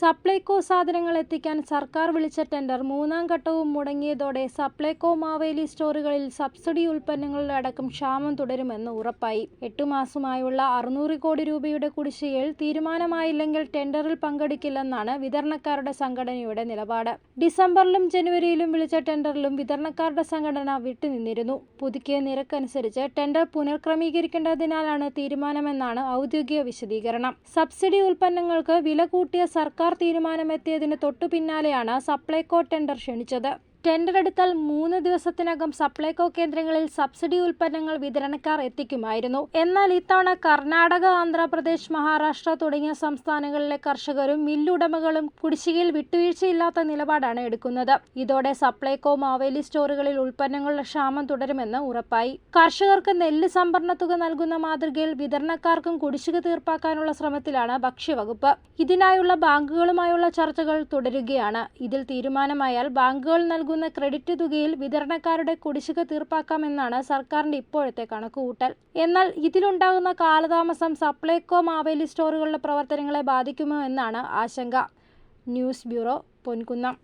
സപ്ലൈകോ സാധനങ്ങൾ എത്തിക്കാൻ സർക്കാർ വിളിച്ച ടെൻഡർ മൂന്നാം ഘട്ടവും മുടങ്ങിയതോടെ സപ്ലൈകോ മാവേലി സ്റ്റോറുകളിൽ സബ്സിഡി ഉൽപ്പന്നങ്ങളുടെ അടക്കം ക്ഷാമം തുടരുമെന്ന് ഉറപ്പായി. എട്ടു മാസമായുള്ള അറുന്നൂറ് കോടി രൂപയുടെ കുടിശ്ശികയിൽ തീരുമാനമായില്ലെങ്കിൽ ടെൻഡറിൽ പങ്കെടുക്കില്ലെന്നാണ് വിതരണക്കാരുടെ സംഘടനയുടെ നിലപാട്. ഡിസംബറിലും ജനുവരിയിലും വിളിച്ച ടെൻഡറിലും വിതരണക്കാരുടെ സംഘടന വിട്ടുനിന്നിരുന്നു. പുതുക്കിയ നിരക്കനുസരിച്ച് ടെൻഡർ പുനഃക്രമീകരിക്കേണ്ടതിനാലാണ് തീരുമാനമെന്നാണ് ഔദ്യോഗിക വിശദീകരണം. സബ്സിഡി ഉൽപ്പന്നങ്ങൾക്ക് വില കൂട്ടിയ സർക്കാർ തീരുമാനമെത്തിയതിന് തൊട്ടു പിന്നാലെയാണ് സപ്ലൈകോ ടെൻഡർ ക്ഷണിച്ചത്. ടെൻഡർ എടുത്താൽ മൂന്ന് ദിവസത്തിനകം സപ്ലൈകോ കേന്ദ്രങ്ങളിൽ സബ്സിഡി ഉൽപ്പന്നങ്ങൾ വിതരണക്കാർ എത്തിക്കുമായിരുന്നു. എന്നാൽ ഇത്തവണ കർണാടക ആന്ധ്രാപ്രദേശ് മഹാരാഷ്ട്ര തുടങ്ങിയ സംസ്ഥാനങ്ങളിലെ കർഷകരും മില്ലുടമകളും കുടിശ്ശികയിൽ വിട്ടുവീഴ്ചയില്ലാത്ത നിലപാടാണ് എടുക്കുന്നത്. ഇതോടെ സപ്ലൈകോ മാവേലി സ്റ്റോറുകളിൽ ഉൽപ്പന്നങ്ങളുടെ ക്ഷാമം തുടരുമെന്ന് ഉറപ്പായി. കർഷകർക്ക് നെല്ല് സംഭരണ തുക നൽകുന്ന മാതൃകയിൽ വിതരണക്കാർക്കും കുടിശ്ശിക തീർപ്പാക്കാനുള്ള ശ്രമത്തിലാണ് ഭക്ഷ്യവകുപ്പ്. ഇതിനായുള്ള ബാങ്കുകളുമായുള്ള ചർച്ചകൾ തുടരുകയാണ്. ഇതിൽ തീരുമാനമായാൽ ബാങ്കുകൾ നൽകുന്ന ക്രെഡിറ്റ് തുകയിൽ വിതരണക്കാരുടെ കുടിശ്ശിക തീർപ്പാക്കാമെന്നാണ് സർക്കാരിന്റെ ഇപ്പോഴത്തെ കണക്കുകൂട്ടൽ. എന്നാൽ ഇതിലുണ്ടാകുന്ന കാലതാമസം സപ്ലൈകോ മാവേലി സ്റ്റോറുകളുടെ പ്രവർത്തനങ്ങളെ ബാധിക്കുമോ എന്നാണ് ആശങ്ക. News bureau Ponkunnam.